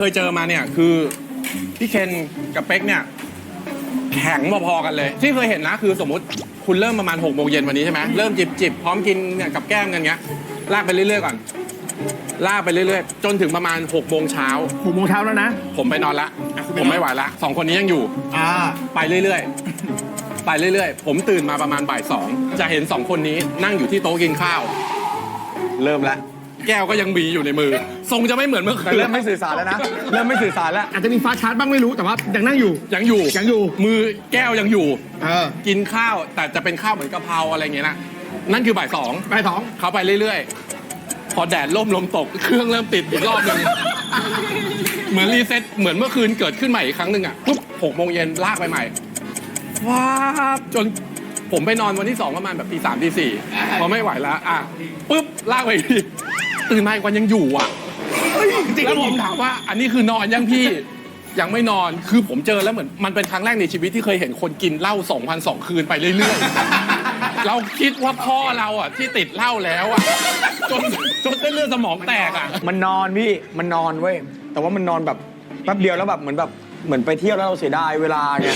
เคยเจอมาเนี่ยคือพี่เคนกับเป๊กเนี่ยแข็งพอๆกันเลย ที่เคยเห็นนะคือสมมติคุณเริ่มประมาณ6กโมงเย็นวันนี้ใช่ไหมเริ่มจิบจิบๆพร้อมกินเนี่ยกับแก้มกันเงี้ยลากไปเรื่อยๆก่อนลากไปเรื่อยๆ จนถึงประมาณ6กโมงเช้าหกโมงเช้าแล้วนะ ผมไปนอนละ อะคุณไปผนอนมไม่ไหวละสองคนนี้ยังอยู่ อ่า ไปเรื่อยๆ ไปเรื่อยๆ ผมตื่นมาประมาณบ่ายสองจะเห็นสองคนนี้นั่งอยู่ที่โต๊ะกินข้าว เริ่มละ แก้วก็ยังมีอยู่ในมือ ทรงจะไม่เหมือนเมื่อคืแต่นเริ่มไม่สื่อสารแล้วนะ เริ่มไม่สื่อสารแล้ว อาจจะมีฟ้าชาร์จบ้างไม่รู้แต่ว่ายังนั่งอยู่ ยังอยู่ยังอยู่ มือแก้วยังอยู่ เออกินข้าวแต่จะเป็นข้าวเหมือนกะเพราอะไรอย่างเงี้ยนะนั่นคือบ่ายสองไปสองเขาไปเรื่อยๆ พอแดดล่มลมตก เครื่องเริ่มติดอีกรอบหนึงเหมือนรีเซ็ตเหมือนเมื่อคืนเกิดขึ้นใหม่อีกครั้งหนึ่งอะปุ๊บหกโมงเย็นลากไปใหม่ว้าบจนผมไปนอนวันที่สองประมาณแบบตีสามตีสี่พอไม่ไหวแล้วอะปุ๊บลากไปอีกที ตื่นมาอีกวันยังอยู่อะแล้วผมถามว่า อันนี้คือนอนยังพี่ ยังไม่นอนคือผมเจอแล้วเหมือนมันเป็นครั้งแรกในชีวิตที่เคยเห็นคนกินเหล้าสองพันสองคืนไปเรื่อยๆ เราคิดว่าพ่อเราอะที่ติดเหล้าแล้วอะจนจนเส้นเลือดสมองแตกอะ มันนอนพี่ มันนอนเว้ย แต่ว่ามันนอนแบบแป๊บเดียวแล้วแบบเหมือนแบบเหมือนไปเที่ยวแล้วเราเสียดายเวลาไง